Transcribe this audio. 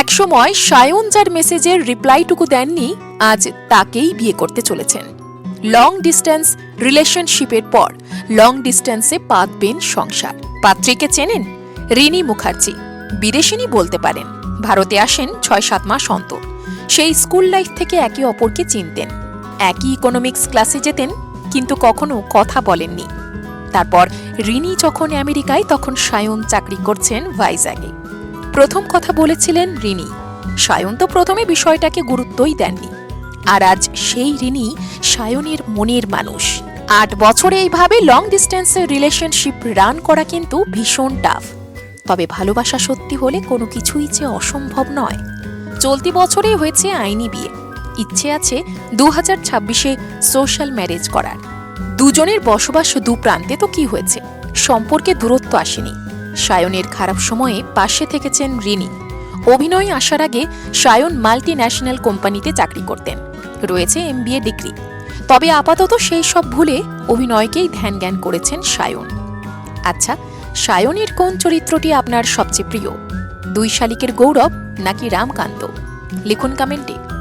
একসময় সায়ন যার মেসেজের রিপ্লাইটুকু দেননি, আজ তাকেই বিয়ে করতে চলেছেন। লং ডিস্টেন্স রিলেশনশিপের পর লং ডিস্টেন্সে পাতবেন সংসার। পাত্রীকে চেনেন? রিনি মুখার্জি। বিদেশিনী বলতে পারেন, ভারতে আসেন ছয় সাত মাস অন্তর। সেই স্কুল লাইফ থেকে একে অপরকে চিনতেন। একই ইকোনমিক্স ক্লাসে যেতেন, কিন্তু কখনো কথা বলেননি। তারপর রিনি যখন আমেরিকায়, তখন সায়ন চাকরি করছেন ভাইজ্যাগে। প্রথম কথা বলেছিলেন রিনি। সায়ন তো প্রথমে বিষয়টাকে গুরুত্বই দেননি। আর আজ সেই রিনি সায়নের মনের মানুষ। আট বছরে এইভাবে লং ডিস্টেন্সের রিলেশনশিপ রান করা কিন্তু ভীষণ টাফ তবে ভালোবাসা সত্যি হলে কোনো কিছুই যে অসম্ভব নয়। চলতি বছরে হয়েছে আইনি বিয়ে। ইচ্ছে আছে দু হাজার ছাব্বিশে সোশ্যাল ম্যারেজ করার। দুজনের বসবাস দু প্রান্তে তো কি হয়েছে? সম্পর্কে দূরত্ব আসেনি। সায়নের খারাপ সময়ে পাশে থেকেছেন রিনি। অভিনয়ে আসার আগে সায়ন মাল্টি ন্যাশনাল কোম্পানিতে চাকরি করতেন। রয়েছে এমবিএ ডিগ্রি। তবে আপাতত সেই সব ভুলে অভিনয়কেই ধ্যান জ্ঞান করেছেন সায়ন। আচ্ছা সায়নের কোন চরিত্রটি আপনার সবচেয়ে প্রিয়? দুই শালিকের গৌরব নাকি রামকান্ত? লিখুন কমেন্টে।